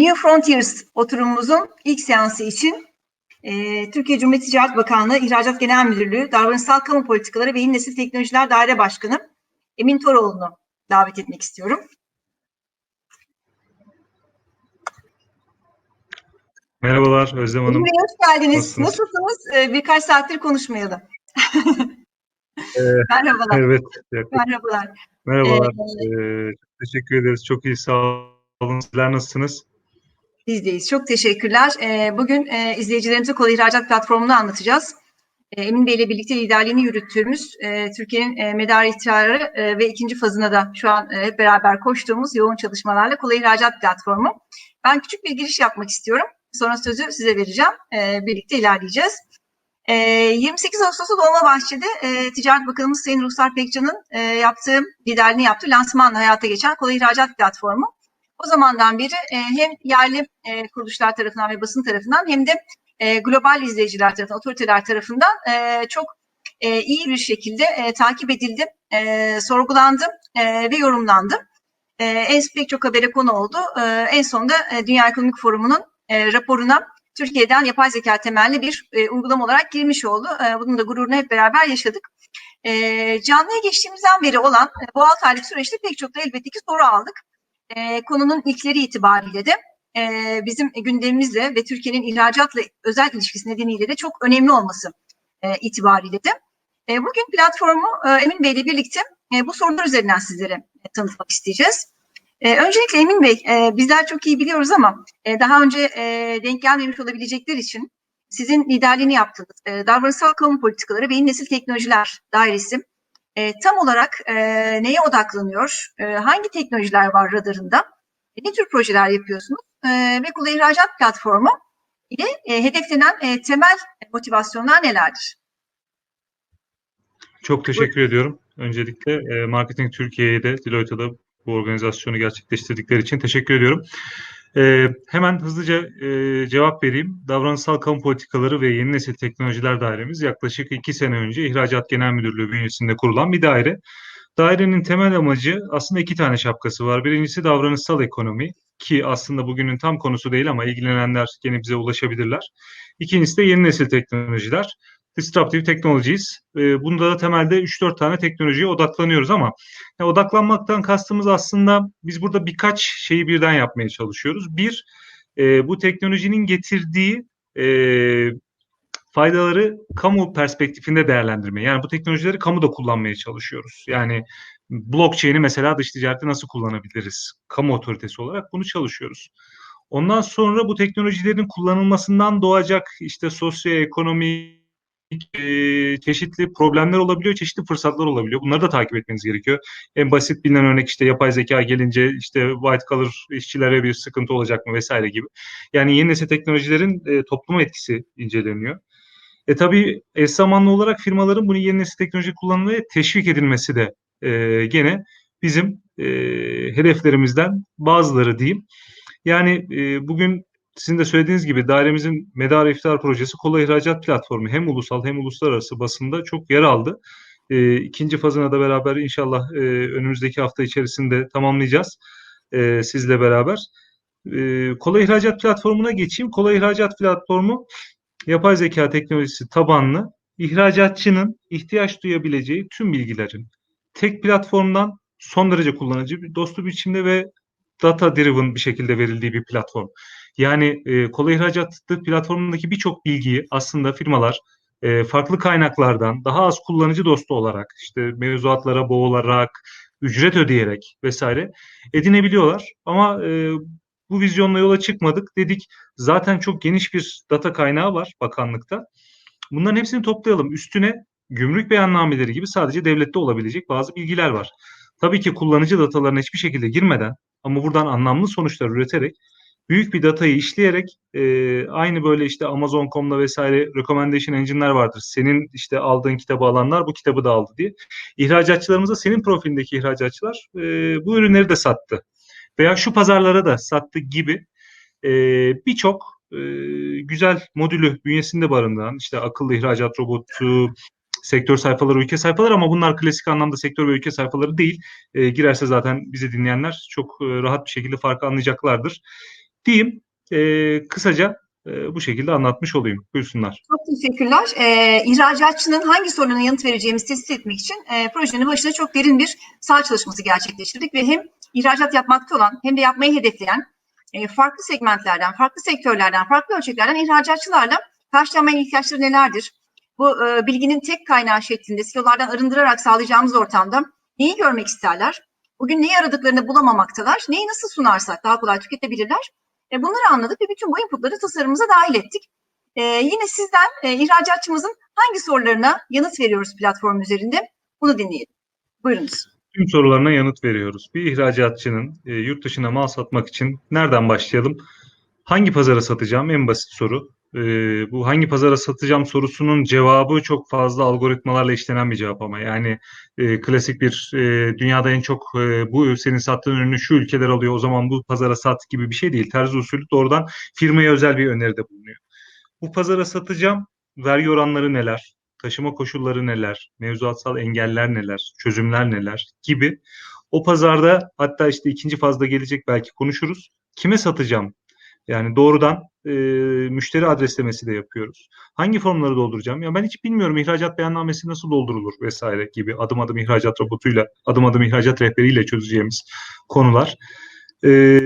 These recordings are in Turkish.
New Frontiers oturumumuzun ilk seansı için e, Türkiye Cumhuriyet Ticaret Bakanlığı İhracat Genel Müdürlüğü Davranışsal Kamu Politikaları ve Yeni Nesil Teknolojiler Daire Başkanı Emin Toroğlu'nu davet etmek istiyorum. Merhabalar Özlem Hanım. Bey hoş geldiniz. Nasılsınız? Nasılsınız? E, birkaç saattir konuşmayalım. Ee, Merhabalar. Evet, yaklaşık- Merhabalar. merhabalar. Ee, çok teşekkür ederiz. Çok iyi, sağ olun. Sizler nasılsınız? Bizdeyiz. Çok teşekkürler. Ee, Bugün e, izleyicilerimize Kolay İhracat Platformu'nu anlatacağız. E, Emin Bey ile birlikte liderliğini yürüttüğümüz e, Türkiye'nin e, medar ihtiyaları e, ve ikinci fazına da şu an hep beraber koştuğumuz yoğun çalışmalarla Kolay İhracat Platformu. Ben küçük bir giriş yapmak istiyorum. Sonra sözü size vereceğim. Birlikte ilerleyeceğiz. E, 28 Ağustos'ta Dolmabahçe'de Ticaret Bakanımız Sayın Ruhsar Pekcan'ın e, yaptığı, liderliğini yaptığı lansmanla hayata geçen Kolay İhracat Platformu. O zamandan beri e, hem yerli e, kuruluşlar tarafından ve basın tarafından hem de e, global izleyiciler tarafından, otoriteler tarafından e, çok e, iyi bir şekilde e, takip edildi, e, sorgulandı e, ve yorumlandı. E, en pek çok habere konu oldu. E, en sonunda e, Dünya Ekonomik Forumu'nun e, raporuna Türkiye'den yapay zeka temelli bir e, uygulama olarak girmiş oldu. E, bunun da gururunu hep beraber yaşadık. E, canlıya geçtiğimizden beri olan e, bu 6 aylık süreçte pek çok da elbette ki soru aldık. E, konunun ilkleri itibariyle de e, bizim gündemimizle ve Türkiye'nin ihracatla özel ilişkisi nedeniyle de çok önemli olması e, itibariyle de. E, bugün platformu e, Emin Bey ile birlikte e, bu sorular üzerinden sizlere e, tanıtmak isteyeceğiz. E, öncelikle Emin Bey, e, bizler çok iyi biliyoruz ama e, daha önce e, denk gelmemiş olabilecekler için sizin liderliğini yaptığınız e, davranışsal kamu politikaları ve yeni nesil teknolojiler dairesi e, tam olarak e, neye odaklanıyor? E, hangi teknolojiler var radarında? E, ne tür projeler yapıyorsunuz? E, ve Kula İhracat Platformu ile e, hedeflenen e, temel motivasyonlar nelerdir? Çok teşekkür ediyorum. Öncelikle e, Marketing Türkiye'ye de Deloitte'a da bu organizasyonu gerçekleştirdikleri için teşekkür ediyorum. E, hemen hızlıca e, cevap vereyim. Davranışsal kamu politikaları ve yeni nesil teknolojiler dairemiz yaklaşık iki sene önce İhracat Genel Müdürlüğü bünyesinde kurulan bir daire. Dairenin temel amacı aslında iki tane şapkası var. Birincisi davranışsal ekonomi ki aslında bugünün tam konusu değil ama ilgilenenler gene bize ulaşabilirler. İkincisi de yeni nesil teknolojiler. Disruptive Technologies. E, bunda da temelde 3-4 tane teknolojiye odaklanıyoruz ama ya odaklanmaktan kastımız aslında biz burada birkaç şeyi birden yapmaya çalışıyoruz. Bir, e, bu teknolojinin getirdiği e, faydaları kamu perspektifinde değerlendirme. Yani bu teknolojileri kamuda kullanmaya çalışıyoruz. Yani blockchain'i mesela dış ticarette nasıl kullanabiliriz? Kamu otoritesi olarak bunu çalışıyoruz. Ondan sonra bu teknolojilerin kullanılmasından doğacak işte sosyoekonomik çeşitli problemler olabiliyor, çeşitli fırsatlar olabiliyor. Bunları da takip etmeniz gerekiyor. En basit bilinen örnek işte yapay zeka gelince işte white collar işçilere bir sıkıntı olacak mı vesaire gibi. Yani yeni nesil teknolojilerin e, topluma etkisi inceleniyor. E tabii eş zamanlı olarak firmaların bunu yeni nesil teknoloji kullanmaya teşvik edilmesi de e, gene bizim e, hedeflerimizden bazıları diyeyim. Yani e, bugün sizin de söylediğiniz gibi dairemizin Medar İftar projesi kolay ihracat platformu hem ulusal hem uluslararası basında çok yer aldı. E, ikinci fazına da beraber inşallah e, önümüzdeki hafta içerisinde tamamlayacağız e, sizle beraber. E, kolay ihracat platformuna geçeyim. Kolay ihracat platformu yapay zeka teknolojisi tabanlı ihracatçının ihtiyaç duyabileceği tüm bilgilerin tek platformdan son derece kullanıcı, dostu biçimde ve data driven bir şekilde verildiği bir platform. Yani e, kolay ihracat platformundaki birçok bilgiyi aslında firmalar e, farklı kaynaklardan daha az kullanıcı dostu olarak işte mevzuatlara boğularak, ücret ödeyerek vesaire edinebiliyorlar. Ama e, bu vizyonla yola çıkmadık. Dedik zaten çok geniş bir data kaynağı var bakanlıkta. Bunların hepsini toplayalım. Üstüne gümrük beyannameleri gibi sadece devlette olabilecek bazı bilgiler var. Tabii ki kullanıcı datalarına hiçbir şekilde girmeden ama buradan anlamlı sonuçlar üreterek büyük bir datayı işleyerek e, aynı böyle işte Amazon.com'da vesaire recommendation engine'ler vardır. Senin işte aldığın kitabı alanlar bu kitabı da aldı diye. İhracatçılarımıza senin profilindeki ihracatçılar e, bu ürünleri de sattı. Veya şu pazarlara da sattı gibi e, birçok e, güzel modülü bünyesinde barındıran işte akıllı ihracat robotu, sektör sayfaları, ülke sayfaları ama bunlar klasik anlamda sektör ve ülke sayfaları değil. E, girerse zaten bizi dinleyenler çok e, rahat bir şekilde farkı anlayacaklardır. Diyeyim. E, kısaca e, bu şekilde anlatmış olayım. Buyursunlar. Çok teşekkürler. Ee, ihracatçının hangi sorununa yanıt vereceğimizi tespit etmek için e, projenin başında çok derin bir saha çalışması gerçekleştirdik ve hem ihracat yapmakta olan hem de yapmayı hedefleyen e, farklı segmentlerden, farklı sektörlerden, farklı ölçeklerden ihracatçılarla karşılanmayan ihtiyaçları nelerdir? Bu e, bilginin tek kaynağı şeklinde silolardan arındırarak sağlayacağımız ortamda neyi görmek isterler? Bugün neyi aradıklarını bulamamaktalar? Neyi nasıl sunarsak daha kolay tüketebilirler? E, bunları anladık ve bütün bu inputları tasarımımıza dahil ettik. Ee, yine sizden e, ihracatçımızın hangi sorularına yanıt veriyoruz platform üzerinde? Bunu dinleyelim. Buyurunuz. Tüm sorularına yanıt veriyoruz. Bir ihracatçının e, yurt dışına mal satmak için nereden başlayalım? Hangi pazara satacağım? En basit soru. E, bu hangi pazara satacağım sorusunun cevabı çok fazla algoritmalarla işlenen bir cevap ama yani e, klasik bir e, dünyada en çok e, bu senin sattığın ürünü şu ülkeler alıyor o zaman bu pazara sat gibi bir şey değil. Terzi usulü doğrudan firmaya özel bir öneride bulunuyor. Bu pazara satacağım. Vergi oranları neler? Taşıma koşulları neler? Mevzuatsal engeller neler? Çözümler neler? Gibi. O pazarda hatta işte ikinci fazda gelecek belki konuşuruz. Kime satacağım? Yani doğrudan e, müşteri adreslemesi de yapıyoruz. Hangi formları dolduracağım? Ya ben hiç bilmiyorum ihracat beyannamesi nasıl doldurulur vesaire gibi adım adım ihracat robotuyla, adım adım ihracat rehberiyle çözeceğimiz konular. E,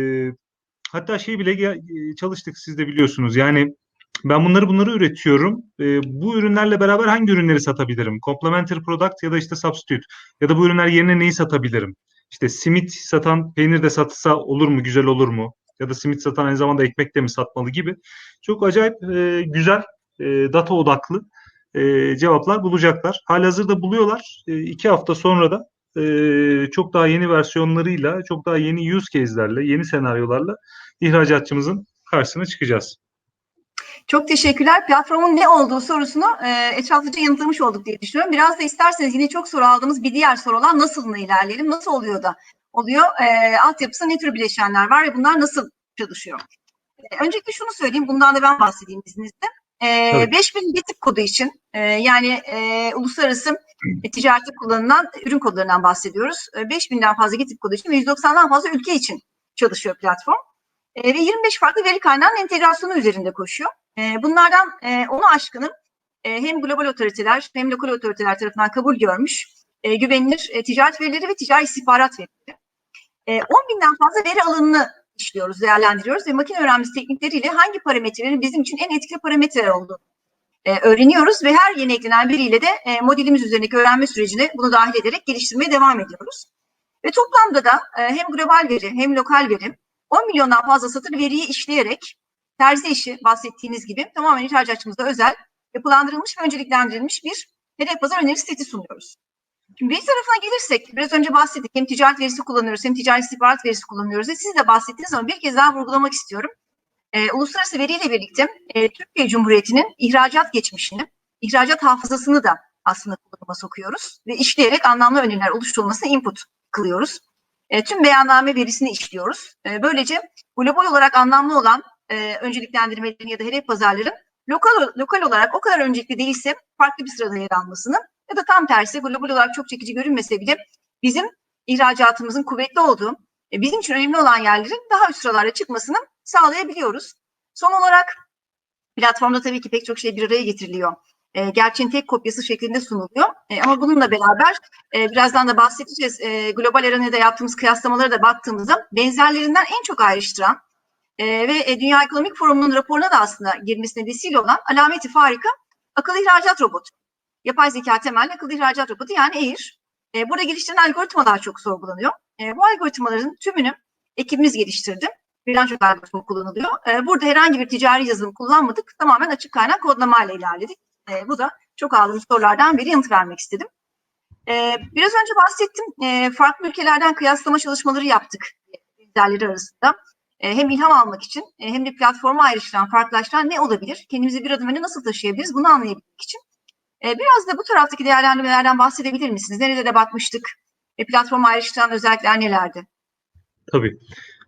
hatta şey bile ge- çalıştık siz de biliyorsunuz. Yani ben bunları bunları üretiyorum. E, bu ürünlerle beraber hangi ürünleri satabilirim? Complementary product ya da işte substitute ya da bu ürünler yerine neyi satabilirim? İşte simit satan peynir de satılsa olur mu? Güzel olur mu? Ya da simit satan aynı zamanda ekmek de mi satmalı gibi. Çok acayip e, güzel e, data odaklı e, cevaplar bulacaklar. Halihazırda buluyorlar. E, iki hafta sonra da e, çok daha yeni versiyonlarıyla, çok daha yeni use case'lerle, yeni senaryolarla ihracatçımızın karşısına çıkacağız. Çok teşekkürler. Platformun ne olduğu sorusunu e, etraflıca yanıtlamış olduk diye düşünüyorum. Biraz da isterseniz yine çok soru aldığımız bir diğer soru olan nasıl ilerleyelim? Nasıl oluyor da oluyor? E, altyapısında ne tür bileşenler var ve bunlar nasıl çalışıyor? E, öncelikle şunu söyleyeyim. Bundan da ben bahsedeyim izninizle. E, Tabii. 5000 getip kodu için e, yani e, uluslararası e, ticarette kullanılan ürün kodlarından bahsediyoruz. E, 5000'den fazla getip kodu için ve 190'dan fazla ülke için çalışıyor platform. E, ve 25 farklı veri kaynağının entegrasyonu üzerinde koşuyor. E, bunlardan e, onu aşkının e, hem global otoriteler hem lokal otoriteler tarafından kabul görmüş e, güvenilir e, ticaret verileri ve ticari istihbarat verileri. E, 10 binden fazla veri alanını işliyoruz, değerlendiriyoruz ve makine öğrenmesi teknikleriyle hangi parametrelerin bizim için en etkili parametreler olduğunu e, öğreniyoruz ve her yeni eklenen veriyle de e, modelimiz üzerindeki öğrenme sürecine bunu dahil ederek geliştirmeye devam ediyoruz. Ve toplamda da e, hem global veri hem lokal veri 10 milyondan fazla satır veriyi işleyerek terzi işi bahsettiğiniz gibi tamamen ihracatçımızda özel, yapılandırılmış ve önceliklendirilmiş bir hedef pazar öneri seti sunuyoruz. Şimdi veri tarafına gelirsek, biraz önce bahsettik. Hem ticaret verisi kullanıyoruz, hem ticari istihbarat verisi kullanıyoruz. Ve siz de bahsettiniz ama bir kez daha vurgulamak istiyorum. Ee, uluslararası veriyle birlikte e, Türkiye Cumhuriyeti'nin ihracat geçmişini, ihracat hafızasını da aslında kullanıma sokuyoruz. Ve işleyerek anlamlı öneriler oluşturulmasına input kılıyoruz. E, tüm beyanname verisini işliyoruz. E, böylece global olarak anlamlı olan e, önceliklendirmelerin ya da hedef pazarların lokal lokal olarak o kadar öncelikli değilse farklı bir sırada yer almasını ya da tam tersi global olarak çok çekici görünmese bile bizim ihracatımızın kuvvetli olduğu, e, bizim için önemli olan yerlerin daha üst sıralara çıkmasını sağlayabiliyoruz. Son olarak platformda tabii ki pek çok şey bir araya getiriliyor. E, gerçeğin tek kopyası şeklinde sunuluyor. E, ama bununla beraber e, birazdan da bahsedeceğiz. E, global arenada yaptığımız kıyaslamalara da baktığımızda benzerlerinden en çok ayrıştıran e, ve e, Dünya Ekonomik Forumu'nun raporuna da aslında girmesine vesile olan alameti farika akıllı ihracat robotu. Yapay zeka temelli akıllı ihracat robotu yani AIR. E, burada geliştirilen algoritmalar çok sorgulanıyor. E, bu algoritmaların tümünü ekibimiz geliştirdi. Birden çok algoritma kullanılıyor. E, burada herhangi bir ticari yazılım kullanmadık. Tamamen açık kaynak kodlamayla ilerledik. E, bu da çok aldığımız sorulardan biri yanıt vermek istedim. E, biraz önce bahsettim. E, farklı ülkelerden kıyaslama çalışmaları yaptık. Benzerleri arasında. E, hem ilham almak için e, hem de platformu ayrıştıran, farklılaştıran ne olabilir? Kendimizi bir adım öne nasıl taşıyabiliriz? Bunu anlayabilmek için. E, biraz da bu taraftaki değerlendirmelerden bahsedebilir misiniz? Nerede de bakmıştık? E, platformu ayrıştıran özellikler nelerdi? Tabii.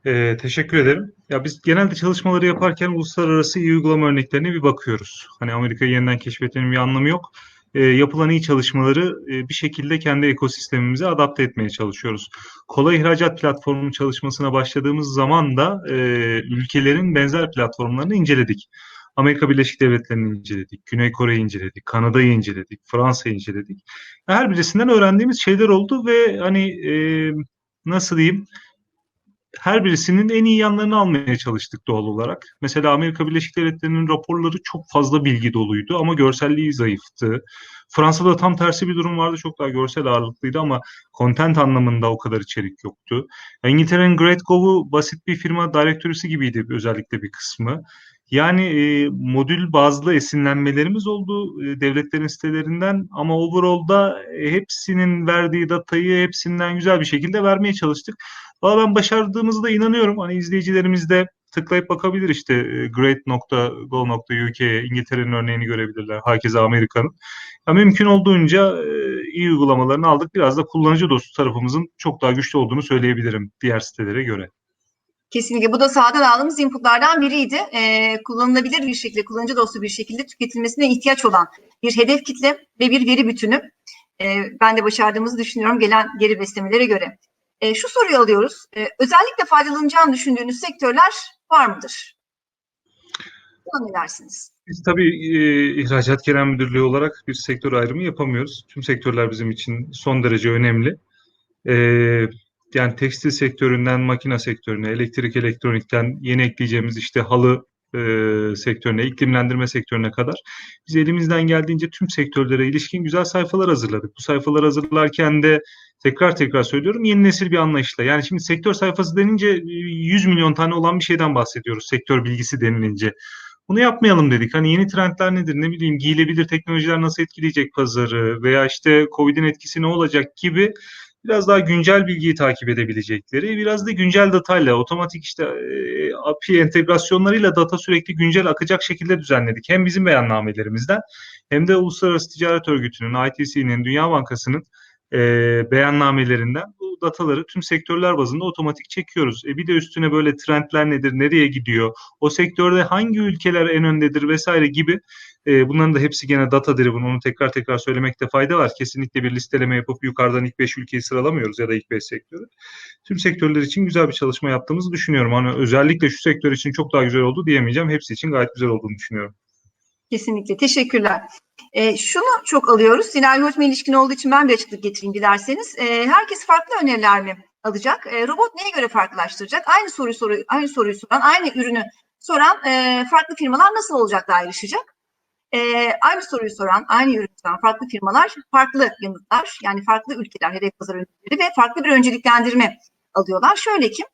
Ee, teşekkür ederim. Ya biz genelde çalışmaları yaparken uluslararası iyi uygulama örneklerine bir bakıyoruz. Hani Amerika'yı yeniden keşfetmenin bir anlamı yok. e, yapılan iyi çalışmaları e, bir şekilde kendi ekosistemimize adapte etmeye çalışıyoruz. Kolay ihracat platformunun çalışmasına başladığımız zaman da e, ülkelerin benzer platformlarını inceledik. Amerika Birleşik Devletleri'ni inceledik, Güney Kore'yi inceledik, Kanada'yı inceledik, Fransa'yı inceledik. Her birisinden öğrendiğimiz şeyler oldu ve hani e, nasıl diyeyim her birisinin en iyi yanlarını almaya çalıştık doğal olarak. Mesela Amerika Birleşik Devletleri'nin raporları çok fazla bilgi doluydu ama görselliği zayıftı. Fransa'da tam tersi bir durum vardı. Çok daha görsel ağırlıklıydı ama content anlamında o kadar içerik yoktu. İngiltere'nin Great Gov'u basit bir firma direktörüsü gibiydi özellikle bir kısmı. Yani e, modül bazlı esinlenmelerimiz oldu e, devletlerin sitelerinden ama overall'da e, hepsinin verdiği datayı hepsinden güzel bir şekilde vermeye çalıştık. Valla ben başardığımıza da inanıyorum. Hani izleyicilerimiz de tıklayıp bakabilir işte e, great.go.uk'ye İngiltere'nin örneğini görebilirler. Herkese Amerika'nın. Ya mümkün olduğunca e, iyi uygulamalarını aldık. Biraz da kullanıcı dostu tarafımızın çok daha güçlü olduğunu söyleyebilirim diğer sitelere göre. Kesinlikle. Bu da sahadan aldığımız inputlardan biriydi. Ee, kullanılabilir bir şekilde, kullanıcı dostu bir şekilde tüketilmesine ihtiyaç olan bir hedef kitle ve bir veri bütünü. Ee, ben de başardığımızı düşünüyorum gelen geri beslemelere göre. Ee, şu soruyu alıyoruz. Ee, özellikle faydalanacağını düşündüğünüz sektörler var mıdır? Buna ne dersiniz? Biz tabii e, İhracat Genel Müdürlüğü olarak bir sektör ayrımı yapamıyoruz. Tüm sektörler bizim için son derece önemli. E, yani tekstil sektöründen makine sektörüne, elektrik elektronikten yeni ekleyeceğimiz işte halı e, sektörüne, iklimlendirme sektörüne kadar biz elimizden geldiğince tüm sektörlere ilişkin güzel sayfalar hazırladık. Bu sayfalar hazırlarken de tekrar tekrar söylüyorum yeni nesil bir anlayışla. Yani şimdi sektör sayfası denince 100 milyon tane olan bir şeyden bahsediyoruz sektör bilgisi denilince. Bunu yapmayalım dedik. Hani yeni trendler nedir? Ne bileyim giyilebilir teknolojiler nasıl etkileyecek pazarı veya işte Covid'in etkisi ne olacak gibi biraz daha güncel bilgiyi takip edebilecekleri, biraz da güncel datayla, otomatik işte e, API entegrasyonlarıyla data sürekli güncel akacak şekilde düzenledik. Hem bizim beyannamelerimizden hem de Uluslararası Ticaret Örgütü'nün, ITC'nin, Dünya Bankası'nın e, beyannamelerinden bu dataları tüm sektörler bazında otomatik çekiyoruz. E bir de üstüne böyle trendler nedir, nereye gidiyor, o sektörde hangi ülkeler en öndedir vesaire gibi e, bunların da hepsi gene data driven. Onu tekrar tekrar söylemekte fayda var. Kesinlikle bir listeleme yapıp yukarıdan ilk 5 ülkeyi sıralamıyoruz ya da ilk 5 sektörü. Tüm sektörler için güzel bir çalışma yaptığımızı düşünüyorum. Hani özellikle şu sektör için çok daha güzel oldu diyemeyeceğim. Hepsi için gayet güzel olduğunu düşünüyorum. Kesinlikle. Teşekkürler. E, şunu çok alıyoruz. Yine algoritma ilişkin olduğu için ben bir açıklık getireyim dilerseniz. E, herkes farklı öneriler mi alacak? E, robot neye göre farklılaştıracak? Aynı soruyu soru, aynı soruyu soran, aynı ürünü soran e, farklı firmalar nasıl olacak da ayrışacak? E, aynı soruyu soran, aynı ürünü soran farklı firmalar farklı yanıtlar, yani farklı ülkeler, hedef pazar ürünleri ve farklı bir önceliklendirme alıyorlar. Şöyle ki,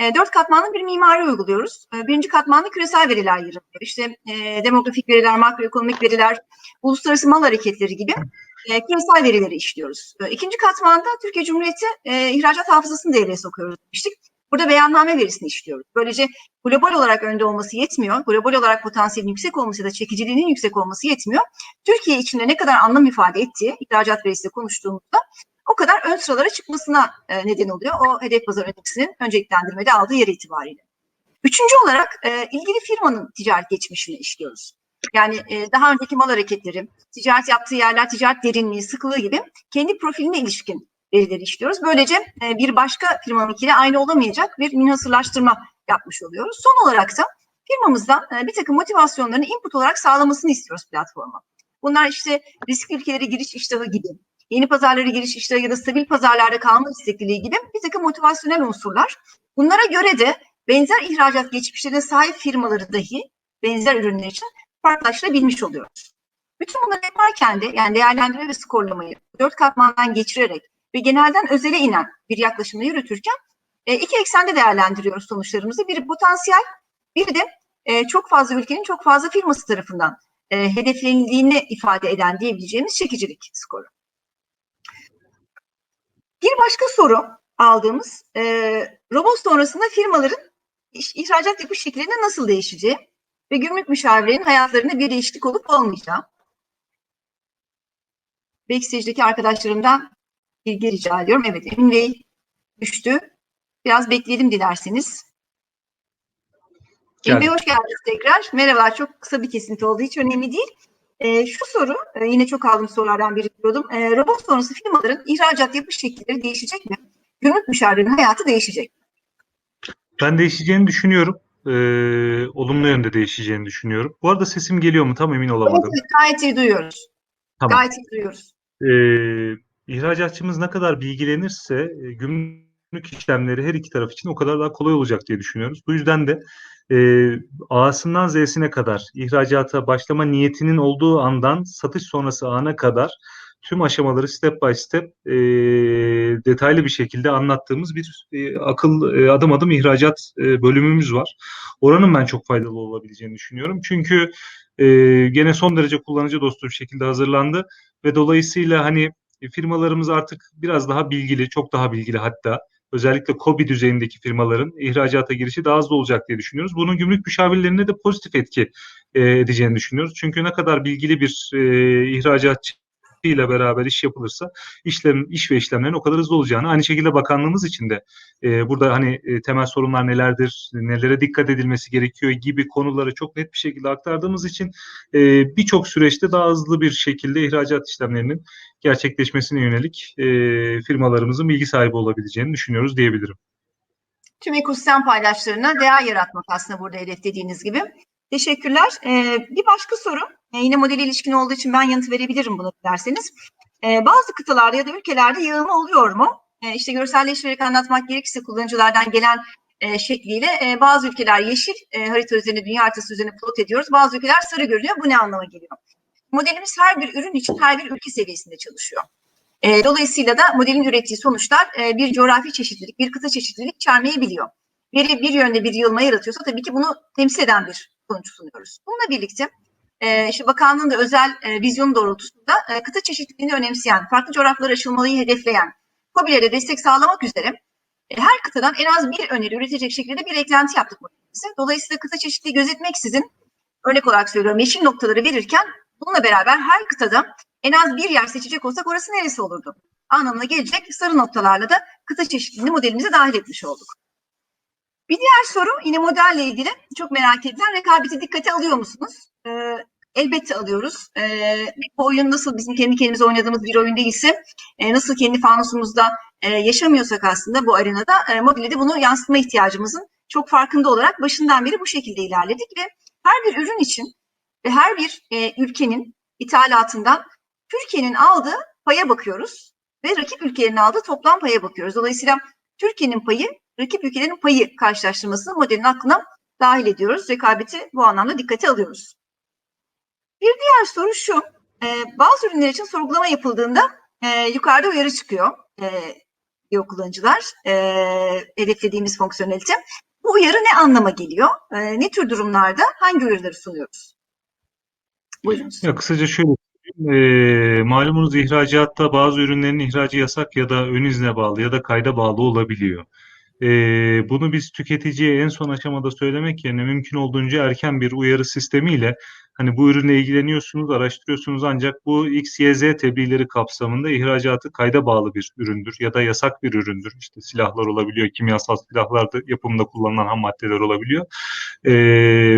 e, dört katmanlı bir mimari uyguluyoruz. E, birinci katmanda küresel veriler yer alıyor. İşte e, demografik veriler, makroekonomik veriler, uluslararası mal hareketleri gibi küresel verileri işliyoruz. E, ikinci katmanda Türkiye Cumhuriyeti ihracat hafızasını devreye sokuyoruz demiştik. Burada beyanname verisini işliyoruz. Böylece global olarak önde olması yetmiyor. Global olarak potansiyelin yüksek olması ya da çekiciliğinin yüksek olması yetmiyor. Türkiye içinde ne kadar anlam ifade ettiği ihracat verisiyle konuştuğumuzda o kadar ön sıralara çıkmasına e, neden oluyor. O hedef pazar önemlisinin önceliklendirmede aldığı yer itibariyle. Üçüncü olarak e, ilgili firmanın ticaret geçmişini işliyoruz. Yani e, daha önceki mal hareketleri, ticaret yaptığı yerler, ticaret derinliği, sıklığı gibi kendi profiline ilişkin verileri işliyoruz. Böylece e, bir başka firmanınkiyle aynı olamayacak bir münhasırlaştırma yapmış oluyoruz. Son olarak da firmamızdan e, bir takım motivasyonlarını input olarak sağlamasını istiyoruz platforma. Bunlar işte risk ülkelere giriş iştahı gibi, yeni pazarlara giriş iştahı ya da stabil pazarlarda kalma istekliliği gibi bir takım motivasyonel unsurlar. Bunlara göre de benzer ihracat geçmişlerine sahip firmaları dahi benzer ürünler için farklılaştırabilmiş oluyoruz. Bütün bunları yaparken de yani değerlendirme ve skorlamayı dört katmandan geçirerek ve genelden özele inen bir yaklaşımla yürütürken e, iki eksende değerlendiriyoruz sonuçlarımızı. Biri potansiyel, biri de e, çok fazla ülkenin çok fazla firması tarafından e, hedeflenildiğini ifade eden diyebileceğimiz çekicilik skoru. Bir başka soru aldığımız e, robot sonrasında firmaların iş, ihracat yapış şekillerinde nasıl değişeceği ve gümrük müşavirlerinin hayatlarında bir değişiklik olup olmayacağı. Backstage'deki arkadaşlarımdan bilgi rica ediyorum. Evet Emin Bey düştü. Biraz bekleyelim dilerseniz. Emin Bey hoş geldiniz tekrar. Merhaba. Çok kısa bir kesinti oldu. Hiç önemli değil. E, şu soru e, yine çok aldığım sorulardan biri diyordum. E, robot sonrası firmaların ihracat yapış şekilleri değişecek mi? Gümrük müşavirinin hayatı değişecek mi? Ben değişeceğini düşünüyorum. Ee, olumlu yönde değişeceğini düşünüyorum. Bu arada sesim geliyor mu? Tam emin olamadım. evet, gayet iyi duyuyoruz. Tamam. Gayet iyi duyuyoruz. Ee, ihracatçımız ne kadar bilgilenirse e, gümrük işlemleri her iki taraf için o kadar daha kolay olacak diye düşünüyoruz. Bu yüzden de e, A'sından Z'sine kadar ihracata başlama niyetinin olduğu andan satış sonrası ana kadar tüm aşamaları step by step e, detaylı bir şekilde anlattığımız bir e, akıl e, adım adım ihracat e, bölümümüz var. Oranın ben çok faydalı olabileceğini düşünüyorum. Çünkü e, gene son derece kullanıcı dostu bir şekilde hazırlandı ve dolayısıyla hani firmalarımız artık biraz daha bilgili, çok daha bilgili hatta özellikle KOBİ düzeyindeki firmaların ihracata girişi daha hızlı olacak diye düşünüyoruz. Bunun gümrük müşavirlerine de pozitif etki e, edeceğini düşünüyoruz. Çünkü ne kadar bilgili bir e, ihracatçı ile beraber iş yapılırsa işlem iş ve işlemlerin o kadar hızlı olacağını aynı şekilde bakanlığımız için de e, burada hani e, temel sorunlar nelerdir, nelere dikkat edilmesi gerekiyor gibi konuları çok net bir şekilde aktardığımız için e, birçok süreçte daha hızlı bir şekilde ihracat işlemlerinin gerçekleşmesine yönelik e, firmalarımızın bilgi sahibi olabileceğini düşünüyoruz diyebilirim. Tüm ekosistem paydaşlarına değer yaratmak aslında burada hedeflediğiniz gibi. Teşekkürler. Ee, bir başka soru. Ee, yine modele ilişkin olduğu için ben yanıt verebilirim buna derseniz. Ee, bazı kıtalarda ya da ülkelerde yığılma oluyor mu? Ee, işte görselleştirerek anlatmak gerekirse kullanıcılardan gelen e, şekliyle e, bazı ülkeler yeşil e, harita üzerine, dünya haritası üzerine plot ediyoruz. Bazı ülkeler sarı görünüyor. Bu ne anlama geliyor? Modelimiz her bir ürün için her bir ülke seviyesinde çalışıyor. E, dolayısıyla da modelin ürettiği sonuçlar e, bir coğrafi çeşitlilik, bir kıta çeşitlilik içermeyebiliyor. Biri bir yönde bir yığılma yaratıyorsa tabii ki bunu temsil eden bir sonuç sunuyoruz. Bununla birlikte e, işte bakanlığın da özel e, vizyonu doğrultusunda e, kıta çeşitliliğini önemseyen, farklı coğrafyalara açılmalıyı hedefleyen COBİ'lere destek sağlamak üzere e, her kıtadan en az bir öneri üretecek şekilde bir eklenti yaptık modelimize. Dolayısıyla kıta çeşitliliği gözetmeksizin örnek olarak söylüyorum yeşil noktaları verirken bununla beraber her kıtada en az bir yer seçecek olsak orası neresi olurdu? Anlamına gelecek sarı noktalarla da kıta çeşitliliğini modelimize dahil etmiş olduk. Bir diğer soru yine modelle ilgili çok merak edilen rekabeti dikkate alıyor musunuz? Ee, elbette alıyoruz. Ee, bu oyun nasıl bizim kendi kendimize oynadığımız bir oyun değilse, e, nasıl kendi fanusumuzda e, yaşamıyorsak aslında bu arenada e, modelde de bunu yansıtma ihtiyacımızın çok farkında olarak başından beri bu şekilde ilerledik ve her bir ürün için ve her bir e, ülkenin ithalatından Türkiye'nin aldığı paya bakıyoruz ve rakip ülkelerin aldığı toplam paya bakıyoruz. Dolayısıyla Türkiye'nin payı, rakip ülkelerin payı karşılaştırmasını modelin aklına dahil ediyoruz. Rekabeti bu anlamda dikkate alıyoruz. Bir diğer soru şu, e, bazı ürünler için sorgulama yapıldığında e, yukarıda uyarı çıkıyor e, diyor kullanıcılar, e, hedeflediğimiz fonksiyonelite. Bu uyarı ne anlama geliyor? E, ne tür durumlarda hangi uyarıları sunuyoruz? Buyurunuz. Ya kısaca şöyle e, malumunuz ihracatta bazı ürünlerin ihracı yasak ya da ön izne bağlı ya da kayda bağlı olabiliyor. E, bunu biz tüketiciye en son aşamada söylemek yerine mümkün olduğunca erken bir uyarı sistemiyle hani bu ürünle ilgileniyorsunuz, araştırıyorsunuz ancak bu X, Y, Z tebliğleri kapsamında ihracatı kayda bağlı bir üründür ya da yasak bir üründür. İşte silahlar olabiliyor, kimyasal silahlar da yapımında kullanılan ham maddeler olabiliyor. E,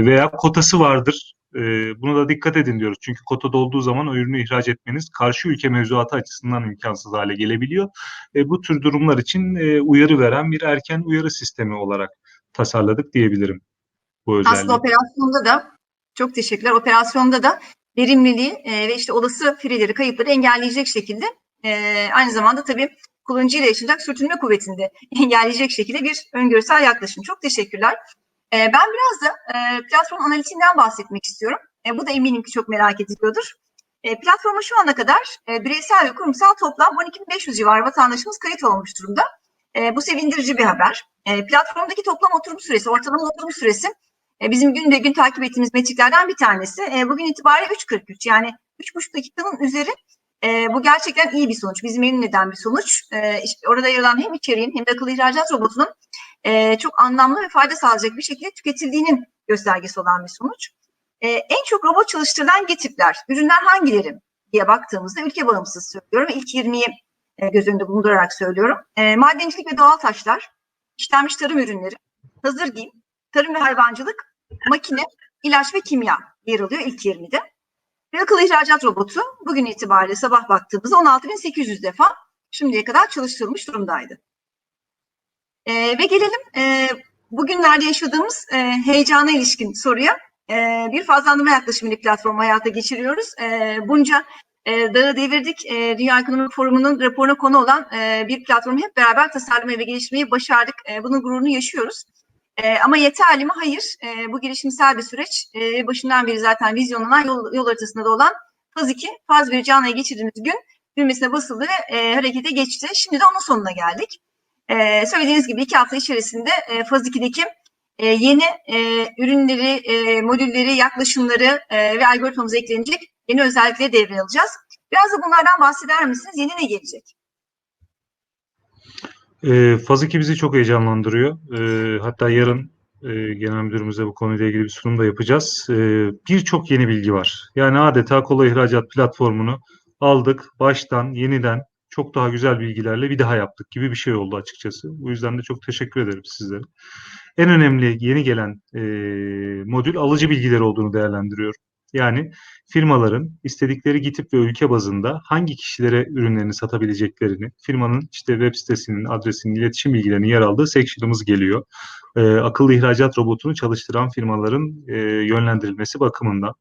veya kotası vardır. E, buna da dikkat edin diyoruz. Çünkü kotada olduğu zaman o ürünü ihraç etmeniz karşı ülke mevzuatı açısından imkansız hale gelebiliyor. E, bu tür durumlar için e, uyarı veren bir erken uyarı sistemi olarak tasarladık diyebilirim bu özelliği. Aslında operasyonda da çok teşekkürler. Operasyonda da verimliliği e, ve işte olası fireleri, kayıpları engelleyecek şekilde e, aynı zamanda tabii kullanıcıyla yaşayacak sürtünme kuvvetini de engelleyecek şekilde bir öngörüsel yaklaşım. Çok teşekkürler. E, ben biraz da e, platform analitiğinden bahsetmek istiyorum. E, bu da eminim ki çok merak ediliyordur. E, platforma şu ana kadar e, bireysel ve kurumsal toplam 12.500 civarı vatandaşımız kayıt olmuş durumda. E, bu sevindirici bir haber. E, platformdaki toplam oturum süresi, ortalama oturum süresi e, bizim gün ve gün takip ettiğimiz metriklerden bir tanesi. E, bugün itibariyle 3.43 yani 3.5 dakikanın üzeri. E, bu gerçekten iyi bir sonuç. Bizim memnun eden bir sonuç. E, işte orada yer alan hem içeriğin hem de akıllı ihracat robotunun e, çok anlamlı ve fayda sağlayacak bir şekilde tüketildiğinin göstergesi olan bir sonuç. E, en çok robot çalıştırılan getiripler, ürünler hangileri diye baktığımızda ülke bağımsız söylüyorum. İlk 20'yi e, göz önünde bulundurarak söylüyorum. E, madencilik ve doğal taşlar, işlenmiş tarım ürünleri, hazır giyim, tarım ve hayvancılık, makine, ilaç ve kimya yer alıyor ilk 20'de. Ve akıllı ihracat robotu bugün itibariyle sabah baktığımızda 16.800 defa şimdiye kadar çalıştırılmış durumdaydı. Ee, ve gelelim e, bugünlerde yaşadığımız e, heyecana ilişkin soruya. E, bir fazlandırma yaklaşımıyla platformu hayata geçiriyoruz. E, bunca e, dağı devirdik. E, Dünya Ekonomik Forumu'nun raporuna konu olan e, bir platformu hep beraber tasarlamayı ve geliştirmeyi başardık. E, bunun gururunu yaşıyoruz. E, ama yeterli mi? Hayır. E, bu girişimsel bir süreç. E, başından beri zaten vizyonlanan yol, yol haritasında da olan faz 2, faz 1 canlıya geçirdiğimiz gün düğmesine basıldı ve e, harekete geçti. Şimdi de onun sonuna geldik. E, söylediğiniz gibi iki hafta içerisinde e, faz 2'deki e, yeni e, ürünleri, e, modülleri, yaklaşımları e, ve algoritmamıza eklenecek yeni özellikleri devreye alacağız. Biraz da bunlardan bahseder misiniz? Yeni ne gelecek? E, Faz 2 bizi çok heyecanlandırıyor. E, hatta yarın e, genel müdürümüze bu konuyla ilgili bir sunum da yapacağız. E, Birçok yeni bilgi var. Yani adeta kolay ihracat platformunu aldık baştan, yeniden çok daha güzel bilgilerle bir daha yaptık gibi bir şey oldu açıkçası. Bu yüzden de çok teşekkür ederim sizlere. En önemli yeni gelen e, modül alıcı bilgileri olduğunu değerlendiriyorum. Yani firmaların istedikleri gitip ve ülke bazında hangi kişilere ürünlerini satabileceklerini, firmanın işte web sitesinin, adresinin, iletişim bilgilerinin yer aldığı section'ımız geliyor. Ee, akıllı ihracat robotunu çalıştıran firmaların e, yönlendirilmesi bakımından.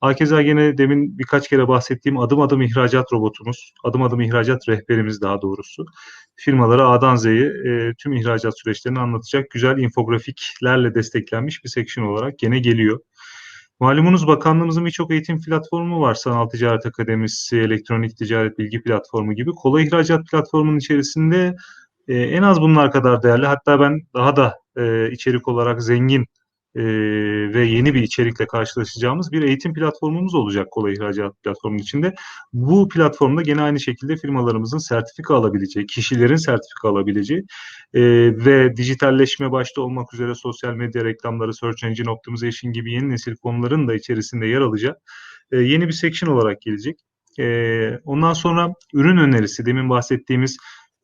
Hakeza gene demin birkaç kere bahsettiğim adım adım ihracat robotumuz, adım adım ihracat rehberimiz daha doğrusu. Firmalara A'dan Z'ye e, tüm ihracat süreçlerini anlatacak güzel infografiklerle desteklenmiş bir section olarak gene geliyor. Malumunuz bakanlığımızın birçok eğitim platformu var. Sanal Ticaret Akademisi, Elektronik Ticaret Bilgi Platformu gibi. Kolay ihracat platformunun içerisinde e, en az bunlar kadar değerli. Hatta ben daha da e, içerik olarak zengin e, ve yeni bir içerikle karşılaşacağımız bir eğitim platformumuz olacak kolay ihracat platformunun içinde. Bu platformda gene aynı şekilde firmalarımızın sertifika alabileceği, kişilerin sertifika alabileceği e, ve dijitalleşme başta olmak üzere sosyal medya reklamları, search engine optimization gibi yeni nesil konuların da içerisinde yer alacağı e, yeni bir section olarak gelecek. E, ondan sonra ürün önerisi, demin bahsettiğimiz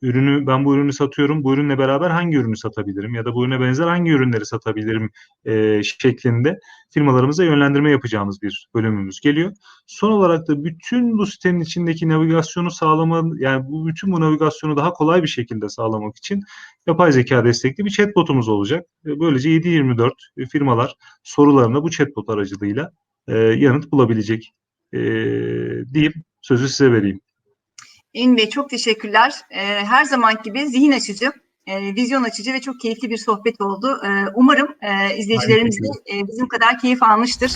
ürünü ben bu ürünü satıyorum. Bu ürünle beraber hangi ürünü satabilirim ya da bu ürüne benzer hangi ürünleri satabilirim e, şeklinde firmalarımıza yönlendirme yapacağımız bir bölümümüz geliyor. Son olarak da bütün bu sitenin içindeki navigasyonu sağlama yani bu bütün bu navigasyonu daha kolay bir şekilde sağlamak için yapay zeka destekli bir chatbotumuz olacak. E, Böylece 7/24 firmalar sorularına bu chatbot aracılığıyla e, yanıt bulabilecek e, deyip sözü size vereyim. Emin Bey çok teşekkürler. Ee, her zaman gibi zihin açıcı, e, vizyon açıcı ve çok keyifli bir sohbet oldu. Ee, umarım e, izleyicilerimiz de e, bizim kadar keyif almıştır.